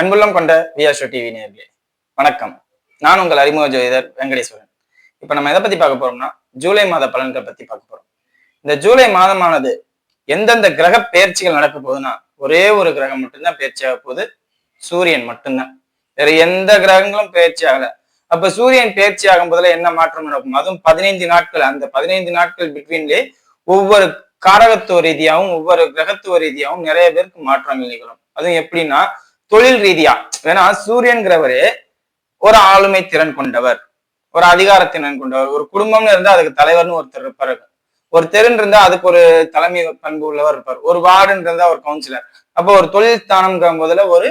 அன்புள்ளம் கொண்ட வியாஷோ டிவி நேர்களே வணக்கம். நான் உங்கள் அறிமுக ஜோதிடர் வெங்கடேஸ்வரன். இப்போ நம்ம எதை பத்தி பார்க்க போறோம்னா ஜூலை மாத பலன்கள் பத்தி பார்க்க போறோம். இந்த ஜூலை மாதமானது எந்தெந்த கிரக பயிற்சிகள் நடக்க போகுதுன்னா ஒரே ஒரு கிரகம் மட்டும்தான் பெயர்ச்சி ஆக போகுது. சூரியன் மட்டும்தான். வேற எந்த கிரகங்களும் பெயர்ச்சி ஆகல. அப்ப சூரியன் பயிற்சி ஆகும் போதுல என்ன மாற்றம் நடக்கும்? அதுவும் பதினைந்து நாட்கள். அந்த பதினைந்து நாட்கள் பிட்வீன்லே ஒவ்வொரு காரகத்துவ ரீதியாகவும் ஒவ்வொரு கிரகத்துவ ரீதியாகவும் நிறைய பேருக்கு மாற்றங்கள் நிகழும். அதுவும் எப்படின்னா தொழில் ரீதியா. ஏன்னா சூரியன்கிறவரு ஒரு ஆளுமை திறன் கொண்டவர். ஒரு அதிகாரத்திறன் கொண்டவர். ஒரு குடும்பம்னு இருந்தா அதுக்கு தலைவர்னு ஒருத்தர் இருப்பாரு. ஒரு தெருன்னு இருந்தா அதுக்கு ஒரு தலைமை பண்பு உள்ளவர் இருப்பார். ஒரு வார்டுன்னு இருந்தா ஒரு கவுன்சிலர் அப்போ ஒரு தொழில் ஸ்தானம்ங்கிற போதுல ஒரு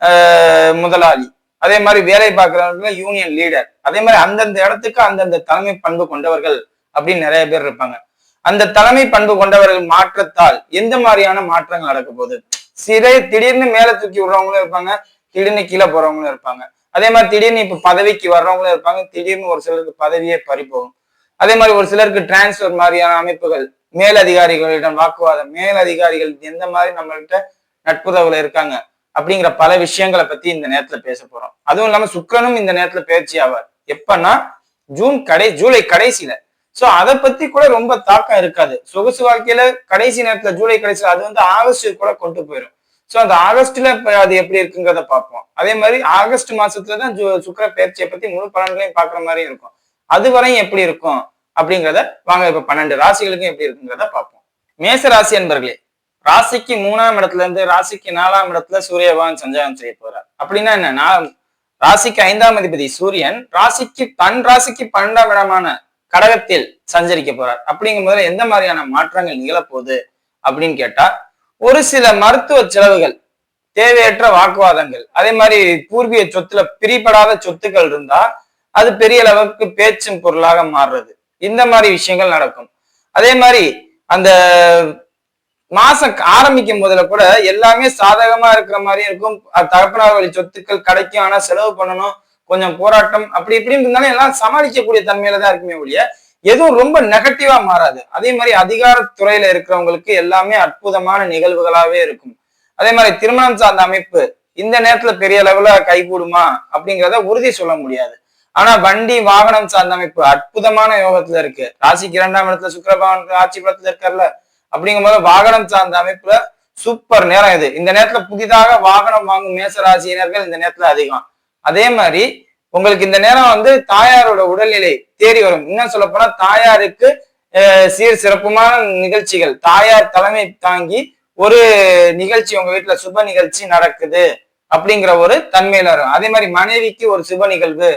ஆஹ், முதலாளி. அதே மாதிரி வேலை பார்க்கறவங்க யூனியன் லீடர் அதே மாதிரி அந்தந்த இடத்துக்கு அந்தந்த தலைமை பண்பு கொண்டவர்கள் அப்படின்னு நிறைய பேர் இருப்பாங்க. அந்த தலைமை பண்பு கொண்டவர்கள் மாற்றத்தால் எந்த மாதிரியான மாற்றங்கள் நடக்க போகுது? சிறை திடீர்னு மேல தூக்கி விடுறவங்களும் இருப்பாங்க திடீர்னு கீழே போறவங்களும் இருப்பாங்க. அதே மாதிரி திடீர்னு இப்ப பதவிக்கு வர்றவங்களும் இருப்பாங்க திடீர்னு ஒரு சிலருக்கு பதவியே பறிப்போகும் அதே மாதிரி ஒரு சிலருக்கு டிரான்ஸ்பர் மாதிரியான அமைப்புகள் மேலதிகாரிகளிடம் வாக்குவாதம் மேலதிகாரிகள் எந்த மாதிரி நம்மள்கிட்ட நட்புறவுல இருக்காங்க அப்படிங்கிற பல விஷயங்களை பத்தி இந்த நேரத்துல பேச போறோம். அதுவும் இல்லாம சுக்கரனும் இந்த நேரத்துல பயிற்சி ஆவார். எப்பன்னா ஜூன் கடை ஜூலை கடைசியில சோ அதை பத்தி கூட ரொம்ப தாக்கம் இருக்காது. சொகுசு வாழ்க்கையில கடைசி நேரத்துல ஜூலை கடைசியில் அது வந்து ஆகஸ்ட் கூட கொண்டு போயிடும் சோ அந்த ஆகஸ்ட்ல அது எப்படி இருக்குங்கிறத பார்ப்போம். அதே மாதிரி ஆகஸ்ட் மாசத்துல தான் சுக்கர பயிற்சியை பத்தி முழு பலன்களையும் பார்க்குற மாதிரி இருக்கும். அது வரையும் எப்படி இருக்கும்? அப்படிங்கிறத வாங்க இப்ப பன்னெண்டு ராசிகளுக்கும் எப்படி இருக்குங்கிறத பார்ப்போம். மேச ராசி என்பர்களே ராசிக்கு மூணாம் இடத்துல இருந்து ராசிக்கு நாலாம் இடத்துல சூரிய பகவான் சஞ்சாரம் செய்ய போறார். அப்படின்னா என்ன? நான் ராசிக்கு ஐந்தாம் அதிபதி சூரியன் ராசிக்கு தன் ராசிக்கு பன்னெண்டாம் இடமான கடகத்தில் சஞ்சரிக்க போறார். அப்படிங்கும் போது எந்த மாதிரியான மாற்றங்கள் நிகழப்போகுது அப்படின்னு கேட்டா ஒரு சில மருத்துவ செலவுகள் தேவையற்ற வாக்குவாதங்கள் அதே மாதிரி பூர்வீக சொத்துல பிரிபடாத சொத்துக்கள் இருந்தா அது பெரிய அளவுக்கு பேச்சும் பொருளாக மாறுறது. இந்த மாதிரி விஷயங்கள் நடக்கும். அதே மாதிரி அந்த மாசம் ஆரம்பிக்கும் போதுல கூட எல்லாமே சாதகமா இருக்கிற மாதிரி இருக்கும். தகப்பனார் வழி சொத்துக்கள் கிடைக்கும் ஆனா செலவு பண்ணணும். கொஞ்சம் போராட்டம் அப்படி இப்படின்னு இருந்தாலும் எல்லாம் சமாளிக்கக்கூடிய தன்மையில தான் இருக்குமே ஒழிய எதுவும் ரொம்ப நெகட்டிவா மாறாது. அதே மாதிரி அதிகாரத்துறையில இருக்கிறவங்களுக்கு எல்லாமே அற்புதமான நிகழ்வுகளாவே இருக்கும். அதே மாதிரி திருமணம் சார்ந்த அமைப்பு இந்த நேரத்துல பெரிய அளவுல கைகூடுமா அப்படிங்கிறத உறுதி சொல்ல முடியாது. ஆனா வண்டி வாகனம் சார்ந்த அமைப்பு அற்புதமான யோகத்துல இருக்கு. ராசிக்கு இரண்டாம் இடத்துல சுக்கிரபகவான் ஆட்சி படத்துல இருக்கார்ல அப்படிங்கும்போது வாகனம் சார்ந்த அமைப்புல சூப்பர் நேரம் இது. இந்த நேரத்துல புதிதாக வாகனம் வாங்கும் மேச ராசியினர்கள் இந்த நேரத்துல அதிகம். அதே மாதிரி உங்களுக்கு இந்த நேரம் வந்து தாயாரோட உடல்நிலை தேறி வரும். இன்னும் சொல்ல போனா தாயாருக்கு சீர் சிறப்புமான நிகழ்ச்சிகள். தாயார் தலைமை தாங்கி ஒரு நிகழ்ச்சி உங்க வீட்டுல சுப நிகழ்ச்சி நடக்குது அப்படிங்கிற ஒரு தன்மையில வரும். அதே மாதிரி மனைவிக்கு ஒரு சுப நிகழ்வு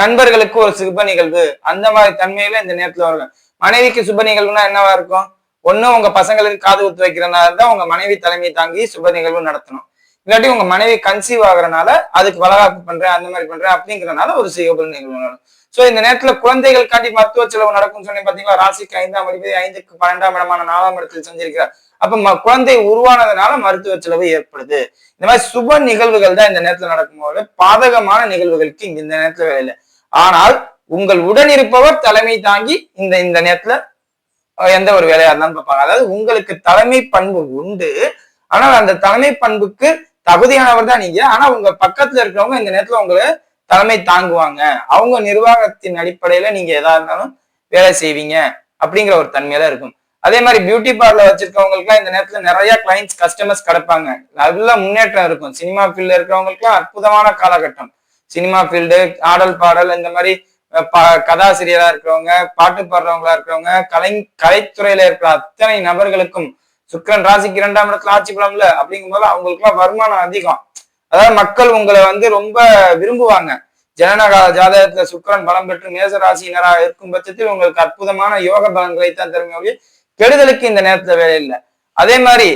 நண்பர்களுக்கு ஒரு சுப நிகழ்வு அந்த மாதிரி தன்மையில இந்த நேரத்துல வரும். மனைவிக்கு சுப நிகழ்வுனா என்னவா இருக்கும்? ஒன்னும் உங்க பசங்களுக்கு காது குத்து வைக்கிறனால தான் உங்க மனைவி தலைமை தாங்கி சுப நிகழ்வு நடத்தணும். இல்லாட்டி உங்க மனைவி கன்சீவ் ஆகுறனால அதுக்கு வளகாப்பு பண்றேன் அந்த மாதிரி பண்றேன் அப்படிங்கிறனால ஒரு சுப நிகழ்வு நடக்கும் சோ இந்த நேரத்துல குழந்தைகள் காட்டி மருத்துவ செலவு நடக்கும் சொன்னேன் பாத்தீங்களா? ராசிக்கு ஐந்தாம் அதிபதி ஐந்துக்கு பன்னெண்டாம் இடமான நாலாம் இடத்தில் செஞ்சிருக்கிறார். அப்ப குழந்தை உருவானதுனால மருத்துவ செலவு ஏற்படுது. இந்த மாதிரி சுப நிகழ்வுகள் தான் இந்த நேரத்துல நடக்கும்போது பாதகமான நிகழ்வுகளுக்கு இங்க இந்த நேரத்துல வேலை ஆனால் உங்கள் உடன் இருப்பவர் தலைமை தாங்கி இந்த இந்த நேரத்துல எந்த ஒரு வேலையா இருந்தாலும் பார்ப்பாங்க. அதாவது உங்களுக்கு தலைமை பண்பு உண்டு. ஆனால் அந்த தலைமை பண்புக்கு தகுதியானவர் தான் நீங்க. ஆனா உங்க பக்கத்துல இருக்கிறவங்க இந்த நேரத்துல உங்களை தலைமை தாங்குவாங்க. அவங்க நிர்வாகத்தின் அடிப்படையில நீங்க எதா இருந்தாலும் வேலை செய்வீங்க அப்படிங்கிற ஒரு தன்மையில இருக்கும். அதே மாதிரி பியூட்டி பார்லர் வச்சிருக்கவங்களுக்குலாம் இந்த நேரத்துல நிறைய கிளைண்ட்ஸ் கஸ்டமர்ஸ் கிடப்பாங்க. நல்ல முன்னேற்றம் இருக்கும். சினிமா ஃபீல்ட்ல இருக்கிறவங்களுக்குலாம் அற்புதமான காலகட்டம். சினிமா ஃபீல்டு ஆடல் பாடல் இந்த மாதிரி ப- கதாசிரியரா இருக்கிறவங்க பாட்டு பாடுறவங்களா இருக்கிறவங்க கலை கலைத்துறையில இருக்கிற அத்தனை நபர்களுக்கும் சுக்கரன் ராசிக்கு இரண்டாம் இடத்துல ஆட்சி பலம்ல அப்படிங்கும்போது அவங்களுக்குலாம் வருமானம் அதிகம். அதாவது மக்கள் உங்களை வந்து ரொம்ப விரும்புவாங்க. ஜனனக ஜாதகத்துல சுக்கிரன் பலம் பெற்று மேச ராசியினராக இருக்கும் பட்சத்தில் உங்களுக்கு அற்புதமான யோக பலன்களை தான் தருமே கெடுதலுக்கு இந்த நேரத்துல வேலை இல்லை. அதே மாதிரி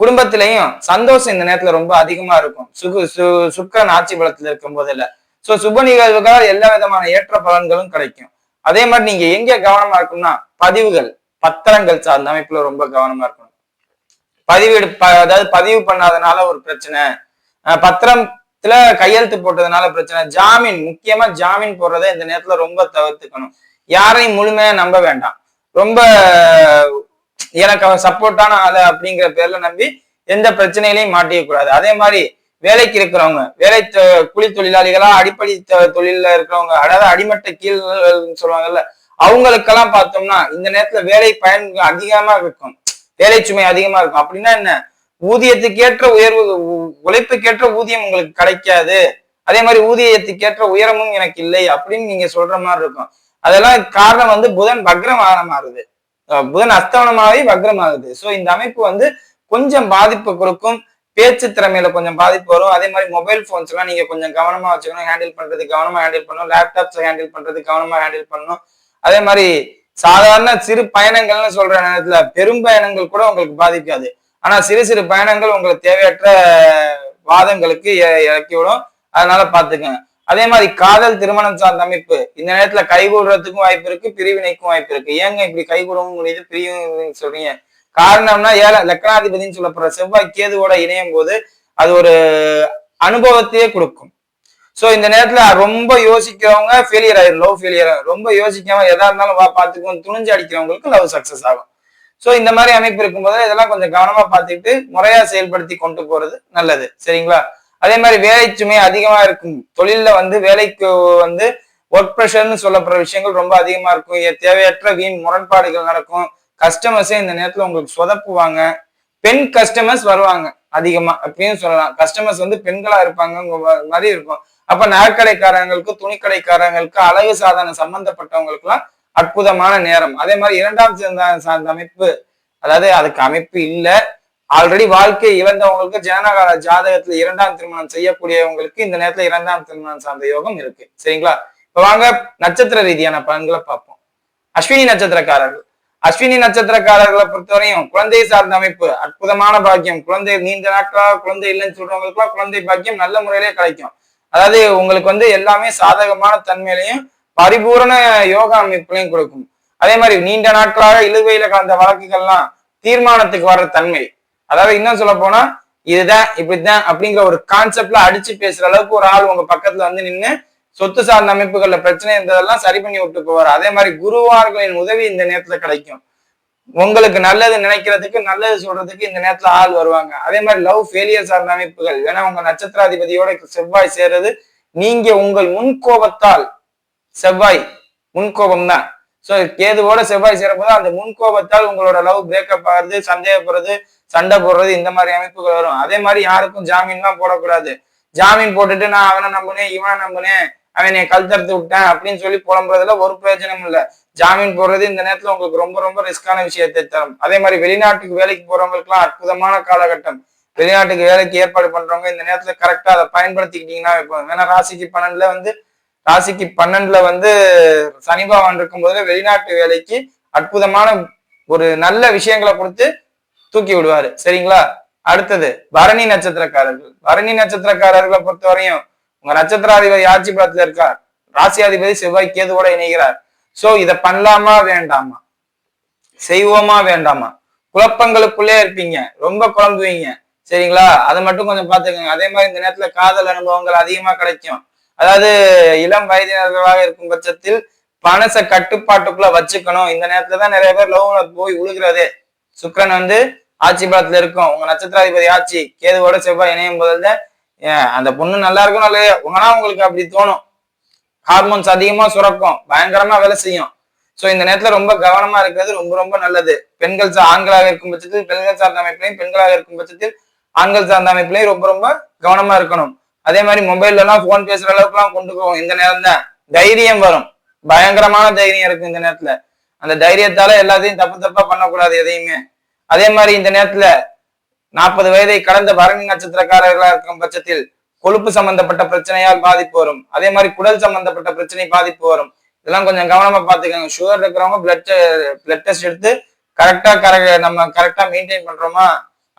குடும்பத்திலையும் சந்தோஷம் இந்த நேரத்துல ரொம்ப அதிகமா இருக்கும். சுகு சு சுக்கரன் ஆட்சி பலத்துல இருக்கும் போது இல்ல சோ சுப நிகழ்வுகளால் எல்லா விதமான ஏற்ற பலன்களும் கிடைக்கும். அதே மாதிரி நீங்க எங்க கவனமா இருக்கும்னா பதிவுகள் பத்திரங்கள் சார்ந்த அமைப்புல ரொம்ப கவனமா இருக்கணும். பதிவீடு ப- அதாவது பதிவு பண்ணாதனால ஒரு பிரச்சனை. பத்திரத்துல கையெழுத்து போட்டதுனால பிரச்சனை. ஜாமீன் முக்கியமா ஜாமீன் போடுறதை இந்த நேரத்துல ரொம்ப தவிர்த்துக்கணும். யாரையும் முழுமையா நம்ப வேண்டாம். ரொம்ப எனக்கு அவன் சப்போர்ட்டான ஆளு அப்படிங்கிற பேர்ல நம்பி எந்த பிரச்சனையிலையும் மாட்டிக்க கூடாது அதே மாதிரி வேலைக்கு இருக்கிறவங்க வேலை தொ- கூலி தொழிலாளிகளா அடிப்படை தொழில தொழில்ல இருக்கிறவங்க அதாவது அடிமட்ட கீழ் சொல்லுவாங்கல்ல அவங்களுக்கெல்லாம் பார்த்தோம்னா இந்த நேரத்துல வேலை பயன் அதிகமா இருக்கும். வேலை சுமை அதிகமா இருக்கும். அப்படின்னா என்ன? ஊதியத்துக்கேற்ற உயர்வு உழைப்புக்கேற்ற ஊதியம் உங்களுக்கு கிடைக்காது. அதே மாதிரி ஊதியத்துக்கேற்ற உயரமும் எனக்கு இல்லை அப்படின்னு நீங்க சொல்ற மாதிரி இருக்கும். அதெல்லாம் காரணம் வந்து புதன் வக்ரமாக மாறுது. புதன் அஸ்தவனமாவே வக்ரமாகுது. சோ இந்த அமைப்பு வந்து கொஞ்சம் பாதிப்பு கொடுக்கும். பேச்சு திறமையில கொஞ்சம் பாதிப்பு வரும். அதே மாதிரி மொபைல் போன்ஸ் எல்லாம் நீங்க கொஞ்சம் கவனமா வச்சுக்கணும். ஹேண்டில் பண்றது கவனமா ஹேண்டில் பண்ணணும். லேப்டாப்ஸ் ஹேண்டில் பண்றது கவனமா ஹேண்டில் பண்ணணும். அதே மாதிரி சாதாரண சிறு பயணங்கள்னு சொல்ற நேரத்துல பெரும் பயணங்கள் கூட உங்களுக்கு பாதிக்காது. ஆனா சிறு சிறு பயணங்கள் உங்களுக்கு தேவையற்ற வாதங்களுக்கு இ- இறக்கிவிடும். அதனால பாத்துக்கங்க. அதே மாதிரி காதல் திருமணம் சார்ந்த அமைப்பு. இந்த நேரத்துல கைகூடுறதுக்கும் வாய்ப்பு இருக்கு பிரிவினைக்கும் வாய்ப்பு இருக்கு. ஏங்க இப்படி கைகூடவும் முடியுது பிரியும் சொல்றீங்க. காரணம்னா ஏழை லக்னாதிபதினு சொல்லப்படுற செவ்வாய் கேதுவோட இணையும் போது அது ஒரு அனுபவத்தையே கொடுக்கும். ஸோ இந்த நேரத்தில் ரொம்ப யோசிக்கிறவங்க ஃபெயிலியர் ஆயிரும் லவ் ஃபெயிலியர் ரொம்ப யோசிக்காம எதா இருந்தாலும் வா பாத்துக்குவோம். துணிஞ்சு அடிக்கிறவங்களுக்கு லவ் சக்ஸஸ் ஆகும். ஸோ இந்த மாதிரி அமைப்பு இருக்கும்போது இதெல்லாம் கொஞ்சம் கவனமாக பார்த்துக்கிட்டு முறையாக செயல்படுத்தி கொண்டு போகிறது நல்லது. சரிங்களா? அதே மாதிரி வேலை சுமை அதிகமாக இருக்கும். தொழிலில் வந்து வேலைக்கு வந்து ஒர்க் ப்ரெஷர்னு சொல்லப்படுற விஷயங்கள் ரொம்ப அதிகமாக இருக்கும். தேவையற்ற வீண் முரண்பாடுகள் நடக்கும். கஸ்டமர்ஸே இந்த நேரத்தில் உங்களுக்கு சொதப்புவாங்க. பெண் கஸ்டமர்ஸ் வருவாங்க. அதிகமாக அப்படின்னு சொல்லலாம். கஸ்டமர்ஸ் வந்து பெண்களாக இருப்பாங்க மாதிரி இருக்கும். அப்ப நகைக்கடைக்காரங்களுக்கு துணிக்கடைக்காரங்களுக்கு அழகு சாதன சம்பந்தப்பட்டவங்களுக்கு எல்லாம் அற்புதமான நேரம். அதே மாதிரி இரண்டாம் சார்ந்த அமைப்பு அதாவது அதுக்கு அமைப்பு இல்ல. ஆல்ரெடி வாழ்க்கை இழந்தவங்களுக்கு ஜனனகால ஜாதகத்துல இரண்டாம் திருமணம் செய்யக்கூடியவங்களுக்கு இந்த நேரத்துல இரண்டாம் திருமணம் சார்ந்த யோகம் இருக்கு. சரிங்களா? இப்ப வாங்க நட்சத்திர ரீதியான பலன்களை பார்ப்போம். அஸ்வினி நட்சத்திரக்காரர்கள். அஸ்வினி நட்சத்திரக்காரர்களை பொறுத்தவரையும் குழந்தை சார்ந்த அமைப்பு அற்புதமான பாக்கியம். குழந்தை நீண்ட நாட்களாக குழந்தை இல்லைன்னு சொல்றவங்களுக்குலாம் குழந்தை பாக்கியம் நல்ல முறையிலே கிடைக்கும். அதாவது உங்களுக்கு வந்து எல்லாமே சாதகமான தன்மையிலையும் பரிபூரண யோகா அமைப்புலையும் கொடுக்கும். அதே மாதிரி நீண்ட நாட்களாக இழுவையில கலந்த வழக்குகள்லாம் தீர்மானத்துக்கு வர்ற தன்மை. அதாவது இன்னும் சொல்ல போனா இதுதான் இப்படிதான் அப்படிங்கிற ஒரு கான்செப்ட்ல அடிச்சு பேசுற அளவுக்கு ஒரு ஆள் உங்க பக்கத்துல வந்து நின்னு சொத்து சார்ந்த அமைப்புகள்ல பிரச்சனை இருந்ததெல்லாம் சரி பண்ணி விட்டு போவார். அதே மாதிரி குருவார்களின் உதவி இந்த நேரத்துல கிடைக்கும். உங்களுக்கு நல்லது நினைக்கிறதுக்கு நல்லது சொல்றதுக்கு இந்த நேரத்துல ஆள் வருவாங்க. அதே மாதிரி லவ் ஃபெயிலியர் சார்ந்த அமைப்புகள். ஏன்னா உங்க நட்சத்திராதிபதியோட செவ்வாய் சேர்றது நீங்க உங்கள் முன்கோபத்தால். செவ்வாய் முன்கோபம் தான் ஸோ கேதுவோட செவ்வாய் சேரும்போது அந்த முன்கோபத்தால் உங்களோட லவ் பிரேக்கப் ஆகுறது சந்தேகப்படுறது சண்டை போடுறது இந்த மாதிரி அமைப்புகள் வரும். அதே மாதிரி யாருக்கும் ஜாமீன்லாம் போடக்கூடாது. ஜாமீன் போட்டுட்டு நான் அவனை நம்பினேன் இவனை நம்பினேன். அவன் கல் தடுத்து விட்டேன் அப்படின்னு சொல்லி புலம்புறதுல ஒரு பிரயோஜனம் இல்லை. ஜாமீன் போடுறது இந்த நேரத்துல உங்களுக்கு ரொம்ப ரொம்ப ரிஸ்கான விஷயத்தை தரும். அதே மாதிரி வெளிநாட்டுக்கு வேலைக்கு போறவங்களுக்குலாம் அற்புதமான காலகட்டம். வெளிநாட்டுக்கு வேலைக்கு ஏற்பாடு பண்றவங்க இந்த நேரத்துல கரெக்டா அதை பயன்படுத்திக்கிட்டீங்கன்னா வைப்பாங்க ஏன்னா ராசிக்கு பன்னெண்டுல வந்து ராசிக்கு பன்னெண்டுல வந்து சனி பகவான் இருக்கும் போதுல வெளிநாட்டு வேலைக்கு அற்புதமான ஒரு நல்ல விஷயங்களை கொடுத்து தூக்கி விடுவாரு. சரிங்களா? அடுத்தது பரணி நட்சத்திரக்காரர்கள். பரணி நட்சத்திரக்காரர்களை பொறுத்தவரையும் உங்க நட்சத்திராதிபதி ஆட்சி பலத்துல இருக்கார். ராசியாதிபதி செவ்வாய் கேதுவோட இணைகிறார். சோ இதை பண்ணலாமா வேண்டாமா? செய்வோமா வேண்டாமா? குழப்பங்களுக்குள்ளே இருப்பீங்க. ரொம்ப குழம்புவீங்க. சரிங்களா? அதை மட்டும் கொஞ்சம் பாத்துக்கோங்க அதே மாதிரி இந்த நேரத்துல காதல் அனுபவங்கள் அதிகமா கிடைக்கும். அதாவது இளம் வயதினர்களாக இருக்கும் பட்சத்தில் மனசை கட்டுப்பாட்டுக்குள்ள வச்சுக்கணும். இந்த நேரத்துல தான் நிறைய பேர் லவ்ல போய் உழுகிறது. சுக்கரன் வந்து ஆட்சி பலத்துல இருக்கும். உங்க நட்சத்திராதிபதி ஆட்சி கேதுவோட செவ்வாய் இணையும் போதுல ஏன் அந்த பொண்ணு நல்லா இருக்கும் இல்லையா உங்கன்னா உங்களுக்கு அப்படி தோணும். ஹார்மோன்ஸ் அதிகமா சுரக்கும். பயங்கரமா வேலை செய்யும். சோ இந்த நேரத்துல ரொம்ப கவனமா இருக்கிறது ரொம்ப ரொம்ப நல்லது. பெண்கள் சார் ஆண்களாக இருக்கும் பட்சத்தில் பெண்கள் சார்ந்த அமைப்பிலையும் பெண்களாக இருக்கும் பட்சத்தில் ஆண்கள் சார்ந்த அமைப்பிலையும் ரொம்ப ரொம்ப கவனமா இருக்கணும். அதே மாதிரி மொபைல்ல எல்லாம் போன் பேசுற அளவுக்கு எல்லாம் கொண்டு போவோம் இந்த நேரம் தான். தைரியம் வரும். பயங்கரமான தைரியம் இருக்கும் இந்த நேரத்துல. அந்த தைரியத்தால எல்லாத்தையும் தப்பு தப்பா பண்ணக்கூடாது எதையுமே. அதே மாதிரி இந்த நேரத்துல நாற்பது வயதை கடந்த பரணி நட்சத்திரக்காரர்களா இருக்கும் பட்சத்தில் கொழுப்பு சம்பந்தப்பட்ட பிரச்சனையால் பாதிப்பு வரும். அதே மாதிரி குடல் சம்பந்தப்பட்ட பிரச்சனை பாதிப்பு வரும். இதெல்லாம் கொஞ்சம் கவனமா பாத்துக்கோங்க சுகர் இருக்கிறவங்க பிளட் பிளட் டெஸ்ட் எடுத்து கரெக்டா கரெக்ட் நம்ம கரெக்டா மெயின்டைன் பண்றோமா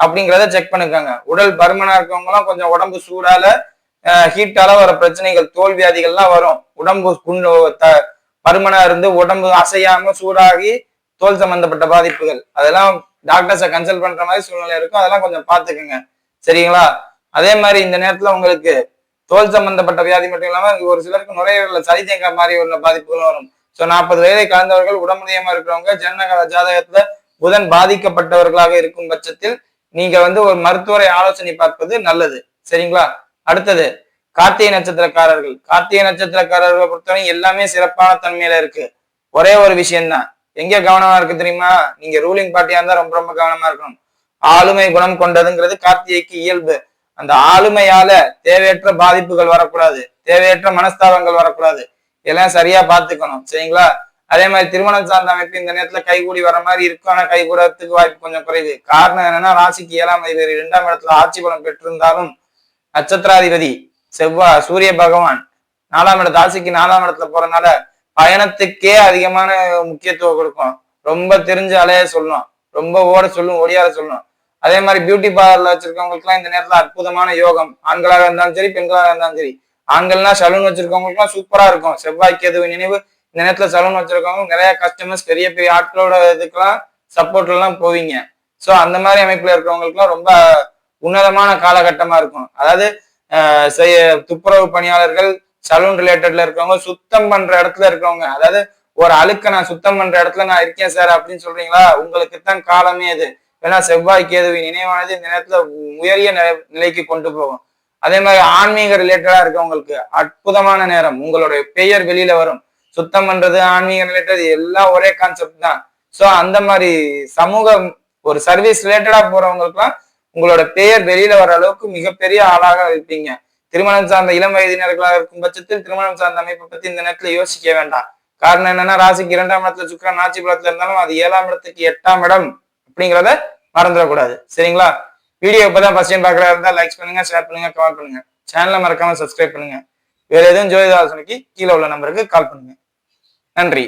அப்படிங்கிறத செக் பண்ணிக்கோங்க. உடல் பருமனா இருக்கவங்கலாம் கொஞ்சம் உடம்பு சூடால ஹீட்டால வர பிரச்சனைகள் தோல்வியாதிகள்லாம் வரும். உடம்பு குண்டு த- பருமனா இருந்து உடம்பு அசையாம சூடாகி தோல் சம்பந்தப்பட்ட பாதிப்புகள். அதெல்லாம் டாக்டர்ஸை கன்சல்ட் பண்ற மாதிரி சூழ்நிலை இருக்கும். அதெல்லாம் கொஞ்சம் பாத்துக்கோங்க சரிங்களா? அதே மாதிரி இந்த நேரத்துல உங்களுக்கு தோல் சம்பந்தப்பட்ட வியாதி மட்டும் இல்லாம ஒரு சிலருக்கு நுரையீரல சளி தேங்க மாதிரி உள்ள பாதிப்புகளும் வரும். சோ நாற்பது வயதை கலந்தவர்கள் உடம்புதையமா இருக்கிறவங்க ஜனநகர ஜாதகத்துல புதன் பாதிக்கப்பட்டவர்களாக இருக்கும் பட்சத்தில் நீங்க வந்து ஒரு மருத்துவரை ஆலோசனை பார்ப்பது நல்லது. சரிங்களா? அடுத்தது கார்த்திகை நட்சத்திரக்காரர்கள். கார்த்திகை நட்சத்திரக்காரர்களை பொறுத்தவரை எல்லாமே சிறப்பான தன்மையில இருக்கு. ஒரே ஒரு விஷயம்தான். எங்க கவனமா இருக்கு தெரியுமா? நீங்க ரூலிங் பார்ட்டியா இருந்தா ரொம்ப ரொம்ப கவனமா இருக்கணும். ஆளுமை குணம் கொண்டதுங்கிறது கார்த்திகைக்கு இயல்பு. அந்த ஆளுமையால தேவையற்ற பாதிப்புகள் வரக்கூடாது. தேவையற்ற மனஸ்தாபங்கள் வரக்கூடாது. இதெல்லாம் சரியா பாத்துக்கணும் சரிங்களா? அதே மாதிரி திருமணம் சார்ந்த அமைப்பு இந்த நேரத்துல கைகூடி வர மாதிரி இருக்கும். ஆனா கைகூடத்துக்கு வாய்ப்பு கொஞ்சம் குறைவு. காரணம் என்னன்னா ராசிக்கு ஏழாம் அதிபதி இரண்டாம் இடத்துல ஆட்சி பலம் பெற்றிருந்தாலும் நட்சத்திராதிபதி செவ்வா சூரிய பகவான் நாலாம் இடத்து ஆசிக்கு நாலாம் இடத்துல போறதுனால பயணத்துக்கே அதிகமான முக்கியத்துவம் கொடுக்கும். ரொம்ப தெரிஞ்ச அலைய சொல்லணும். ரொம்ப ஓட சொல்லும் ஓடியார சொல்லணும். அதே மாதிரி பியூட்டி பார்லர்ல வச்சிருக்கவங்களுக்குலாம் இந்த நேரத்துல அற்புதமான யோகம். ஆண்களாக இருந்தாலும் சரி பெண்களாக இருந்தாலும் சரி. ஆண்கள்னா சலூன் வச்சிருக்கவங்களுக்குலாம் சூப்பரா இருக்கும். செவ்வாய் கேது நினைவு இந்த நேரத்துல சலூன் வச்சிருக்கவங்க நிறைய கஸ்டமர்ஸ் பெரிய பெரிய ஆட்களோட இதுக்கெல்லாம் சப்போர்ட்ல எல்லாம் போவீங்க. சோ அந்த மாதிரி அமைப்புல இருக்கிறவங்களுக்குலாம் ரொம்ப உன்னதமான காலகட்டமா இருக்கும். அதாவது செய்ய- துப்புரவு பணியாளர்கள் சலூன் ரிலேட்டட்ல இருக்கவங்க சுத்தம் பண்ற இடத்துல இருக்கவங்க. அதாவது ஒரு அழுக்க நான் சுத்தம் பண்ற இடத்துல நான் இருக்கேன் சார் அப்படின்னு சொல்றீங்களா? உங்களுக்கு தான் காலமே அது. ஏன்னா செவ்வாய் கேதுவி நினைவானது இந்த நேரத்துல உயரிய நிலை- நிலைக்கு கொண்டு போகும். அதே மாதிரி ஆன்மீக ரிலேட்டடா இருக்கவங்களுக்கு அற்புதமான நேரம். உங்களுடைய பெயர் வெளியில வரும். சுத்தம் பண்றது ஆன்மீக ரிலேட்டட் எல்லாம் ஒரே கான்செப்ட் தான். ஸோ அந்த மாதிரி சமூகம் ஒரு சர்வீஸ் ரிலேட்டடா போறவங்களுக்குலாம் உங்களோட பெயர் வெளியில வர அளவுக்கு மிகப்பெரிய ஆளாக இருப்பீங்க. திருமணம் சார்ந்த இளம் வயதினர்களாக இருக்கும் பட்சத்தில் திருமணம் சார்ந்த அமைப்பை பத்தி இந்த நேரத்துல யோசிக்க வேண்டாம். காரணம் என்னன்னா ராசிக்கு இரண்டாம் இடத்துல சுக்கரன் ஆட்சி பலத்துல இருந்தாலும் அது ஏழாம் இடத்துக்கு எட்டாம் இடம் அப்படிங்கிறத மறந்துடக்கூடாது. சரிங்களா? வீடியோ இப்பதான் ஃபர்ஸ்ட் டைம் பாக்குறதா இருந்தா லைக் பண்ணுங்க ஷேர் பண்ணுங்க கமெண்ட் பண்ணுங்க. சேனலை மறக்காம சப்ஸ்கிரைப் பண்ணுங்க. வேற எதுவும் ஜோதிதாசனுக்கு கீழே உள்ள நம்பருக்கு கால் பண்ணுங்க. நன்றி.